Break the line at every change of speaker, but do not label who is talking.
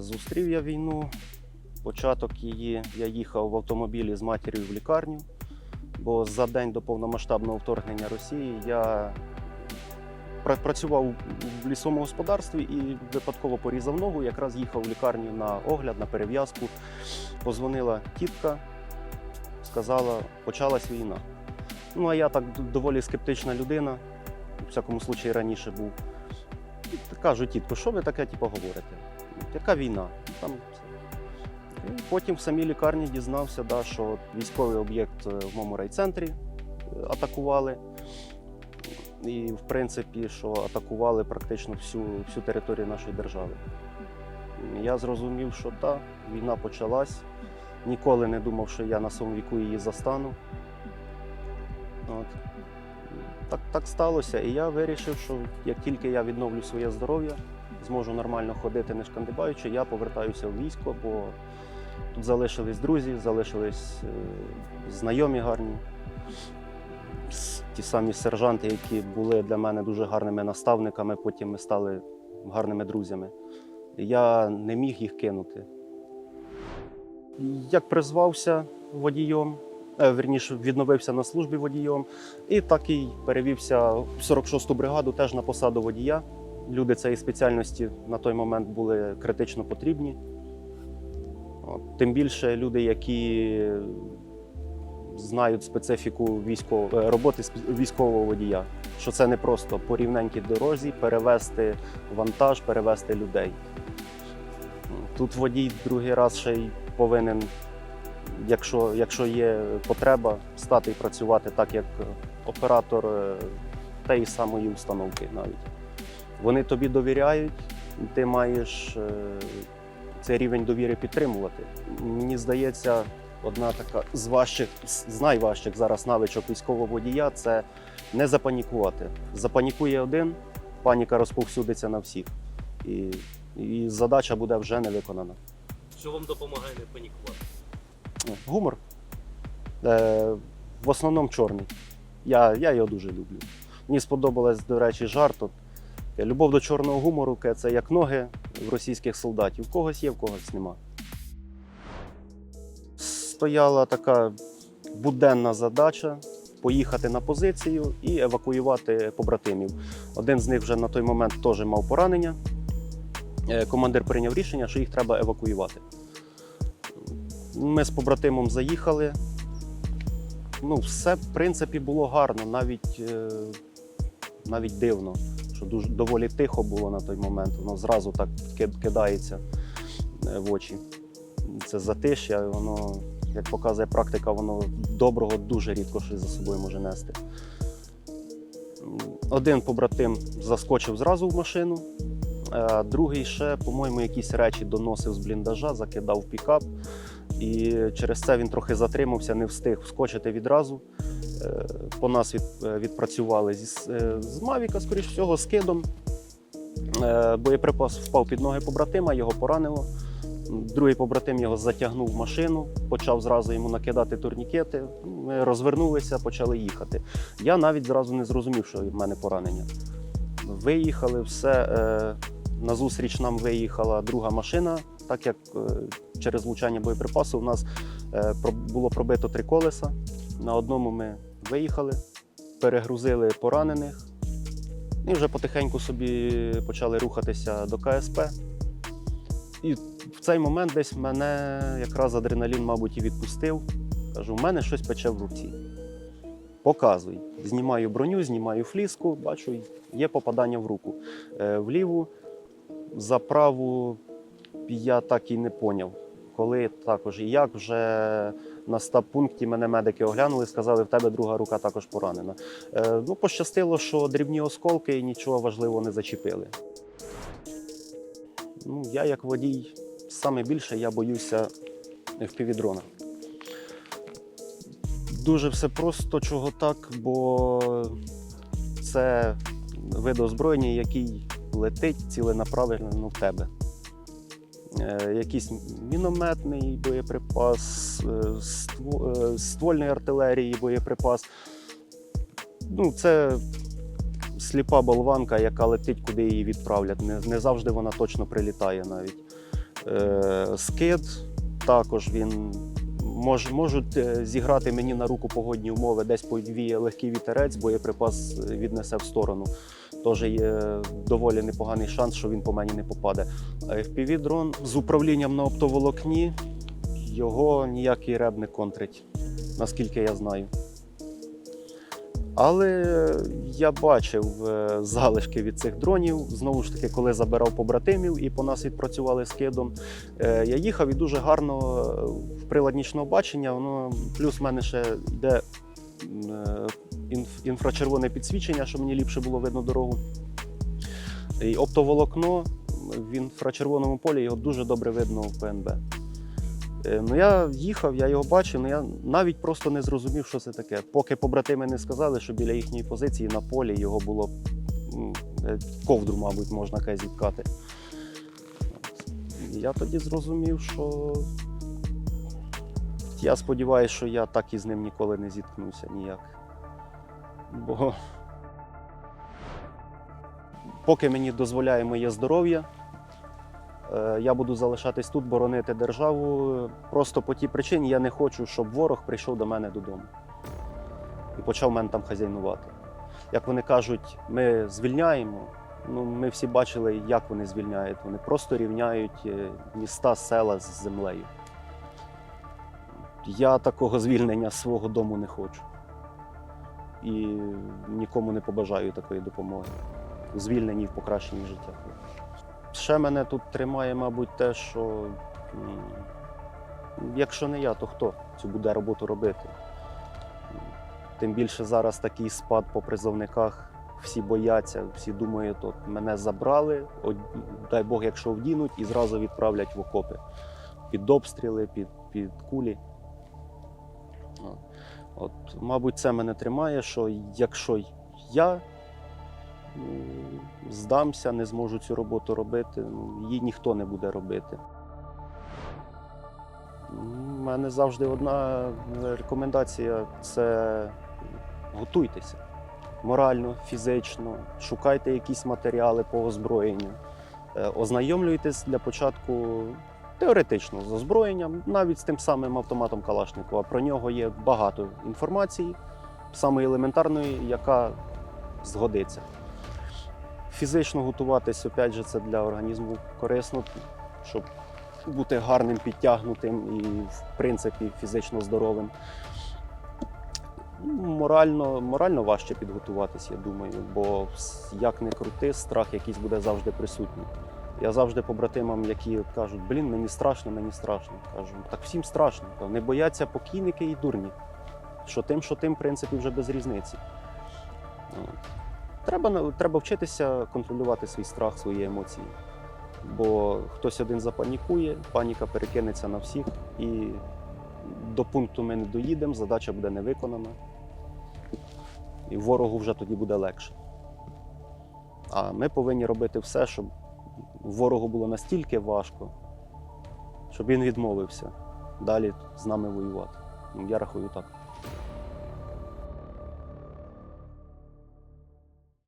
Зустрів я війну. Початок її я їхав в автомобілі з матір'ю в лікарню, бо за день до повномасштабного вторгнення Росії я працював в лісовому господарстві і випадково порізав ногу. Якраз їхав в лікарню на огляд, на перев'язку. Позвонила тітка, сказала, почалась війна. Ну а я так доволі скептична людина, у всякому случаї раніше був. Кажу, тітко, що ви таке типу, говорите? Яка війна? Там. Потім в самій лікарні дізнався, да, що військовий об'єкт е, в моєму райцентрі е, атакували. І, в принципі, що атакували практично всю, всю територію нашої держави. Я зрозумів, що так, війна почалась. Ніколи не думав, що я на своєму віку її застану. От. Так, так сталося. І я вирішив, що як тільки я відновлю своє здоров'я, зможу нормально ходити, не шкандибаючи, я повертаюся в військо, бо тут залишились друзі, залишились е, знайомі гарні. Ті самі сержанти, які були для мене дуже гарними наставниками, потім ми стали гарними друзями. Я не міг їх кинути. Як призвався водієм, е, вірніше, відновився на службі водієм, і так і перевівся в 46-ту бригаду теж на посаду водія. Люди цієї спеціальності на той момент були критично потрібні. От, Тим більше люди, які знають специфіку військов... е, роботи військового водія, що це не просто по рівненькій дорозі перевезти вантаж, перевезти людей. Тут водій другий раз ще й повинен, якщо, якщо є потреба, стати і працювати так, як оператор е, тієї самої установки навіть. Вони тобі довіряють, ти маєш е, цей рівень довіри підтримувати. Мені здається, одна така з важчих, з найважчих зараз навичок військового водія це не запанікувати. Запанікує один, паніка розповсюдиться на всіх. І, і задача буде вже не виконана.
Що вам допомагає не панікувати?
Гумор. Е, в основному чорний. Я, я його дуже люблю. Мені сподобалось, до речі, жарт. Е, любов до чорного гумору це як ноги в російських солдатів. В когось є, в когось нема. Стояла така буденна задача поїхати на позицію і евакуювати побратимів. Один з них вже на той момент теж мав поранення. Е, Командир прийняв рішення, що їх треба евакуювати. Ми з побратимом заїхали. Ну, все, в принципі, було гарно, навіть, е, навіть дивно, що дуже доволі тихо було на той момент. Воно зразу так кидається е, в очі. Це затишя, воно, як показує практика, воно доброго дуже рідко щось за собою може нести. Один побратим заскочив зразу в машину, а другий ще, по-моєму, якісь речі доносив з бліндажа, закидав в пікап. І через це він трохи затримався, не встиг вскочити відразу. Е, По нас е, відпрацювали е, з Мавіка, скоріш всього, з кидом. Боєприпас впав під ноги побратима, його поранило. Другий побратим його затягнув в машину, почав зразу йому накидати турнікети. Ми розвернулися, почали їхати. Я навіть зразу не зрозумів, що в мене поранення. Виїхали, все. Назустріч нам виїхала друга машина, так як через влучання боєприпасу у нас було пробито три колеса. На одному ми виїхали, перегрузили поранених і вже потихеньку собі почали рухатися до КСП. І в цей момент десь мене якраз адреналін, мабуть, і відпустив. Кажу, у мене щось пече в руці. Показуй. Знімаю броню, знімаю фліску, бачу, є попадання в руку. Е, в ліву, за праву я так і не поняв, коли також і як вже на стаб-пункті мене медики оглянули, сказали, в тебе друга рука також поранена. Е, ну, пощастило, що дрібні осколки і нічого важливого не зачепили. Ну, я як водій, саме більше я боюся впівдрона. Дуже все просто, чого так, бо це вид озброєння, який летить ціленаправленно в тебе. Е, якийсь мінометний боєприпас, е, е, ствольної артилерії боєприпас. Ну, це сліпа болванка, яка летить, куди її відправлять. Не, не завжди вона точно прилітає навіть. Скид також він мож, можуть е, зіграти мені на руку погодні умови, десь подвіє легкий вітерець, боєприпас е, віднесе в сторону. Тож є доволі непоганий шанс, що він по мені не попаде. А fpv дрон з управлінням на оптоволокні його ніякий реб не контрить, наскільки я знаю. Але я бачив е, залишки від цих дронів. Знову ж таки, коли забирав побратимів і по нас відпрацювали скидом. Е, Я їхав і дуже гарно е, в прилад нічного бачення. Воно плюс в мене ще йде інфрачервоне підсвічення, щоб мені ліпше було видно дорогу. І оптоволокно в інфрачервоному полі його дуже добре видно в ПНБ. Е, Ну, я їхав, я його бачив, але я навіть просто не зрозумів, що це таке. Поки побратими не сказали, що біля їхньої позиції на полі його було е, ковдру, мабуть, можна кай зіткати. Я тоді зрозумів, що я сподіваюся, що я так і з ним ніколи не зіткнуся ніяк. Бо поки мені дозволяє моє здоров'я, Я буду залишатись тут, боронити державу. Просто по тій причині я не хочу, щоб ворог прийшов до мене додому і почав мене там хазяйнувати. Як вони кажуть, ми звільняємо. Ну, ми всі бачили, як вони звільняють. Вони просто рівняють е, міста, села з землею. Я такого звільнення з свого дому не хочу. І нікому не побажаю такої допомоги у звільненні в покращенні життя. Ще мене тут тримає, мабуть, те, що якщо не я, то хто цю буде роботу робити? Тим більше зараз такий спад по призовниках. Всі бояться, всі думають, от мене забрали, од- дай Бог, якщо вдінуть, і зразу відправлять в окопи під обстріли, під, під кулі. От. От, мабуть, це мене тримає, що якщо я здамся, не зможу цю роботу робити, ну, її ніхто не буде робити. У мене завжди одна рекомендація це готуйтеся морально, фізично, шукайте якісь матеріали по озброєнню, Е, ознайомлюйтесь для початку теоретично з озброєнням, навіть з тим самим автоматом Калашникова. Про нього є багато інформації, самої елементарної, яка згодиться. Фізично готуватись, опять же, це для організму корисно, щоб бути гарним, підтягнутим і, в принципі, фізично здоровим. Морально, морально важче підготуватись, я думаю, бо як не крути, страх якийсь буде завжди присутній. Я завжди побратимам, які кажуть, блін, мені страшно, мені страшно. Кажу, так всім страшно. Не бояться покійники і дурні. Що тим, що тим, в принципі, вже без різниці. Треба, треба вчитися контролювати свій страх, свої емоції. Бо хтось один запанікує, паніка перекинеться на всіх, і до пункту ми не доїдемо, задача буде не виконана. І ворогу вже тоді буде легше. А ми повинні робити все, щоб ворогу було настільки важко, щоб він відмовився далі з нами воювати. Ну, Я рахую так.